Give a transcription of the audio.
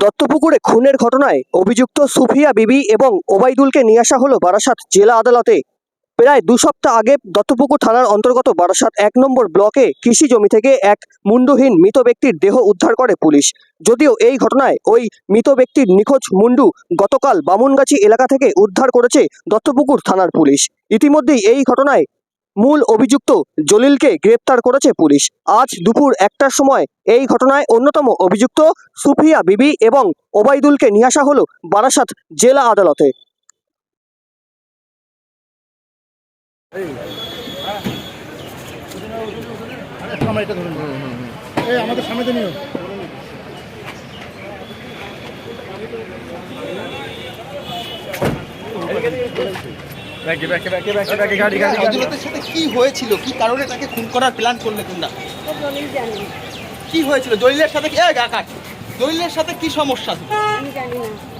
দত্তপুকুরে খুনের ঘটনায় অভিযুক্ত সুফিয়া বিবি এবং ওবাইদুলকে নিয়ে আসা হলো বারাসাত জেলা আদালতে। প্রায় দু সপ্তাহ আগে দত্তপুকুর থানার অন্তর্গত বারাসাত এক নম্বর ব্লকে কৃষি জমি থেকে এক মুন্ডুহীন মৃত ব্যক্তির দেহ উদ্ধার করে পুলিশ। যদিও এই ঘটনায় ওই মৃত ব্যক্তির নিখোঁজ মুন্ডু গতকাল বামুনগাছি এলাকা থেকে উদ্ধার করেছে দত্তপুকুর থানার পুলিশ। ইতিমধ্যেই এই ঘটনায় মূল অভিযুক্ত জলিলকে গ্রেপ্তার করেছে পুলিশ। আজ দুপুর একটার সময় এই ঘটনায় অন্যতম অভিযুক্ত সুফিয়া বিবি এবং ওবাইদুলকে নিয়ে আসা হলো বারাসাত জেলা আদালতে। তো নিও সাথে কি হয়েছিল? কি কারণে তাকে খুন করার প্ল্যান করলে তোমরা? না। কি হয়েছিল? দলিলের সাথে দলিলের সাথে কি সমস্যা? আমি জানি না।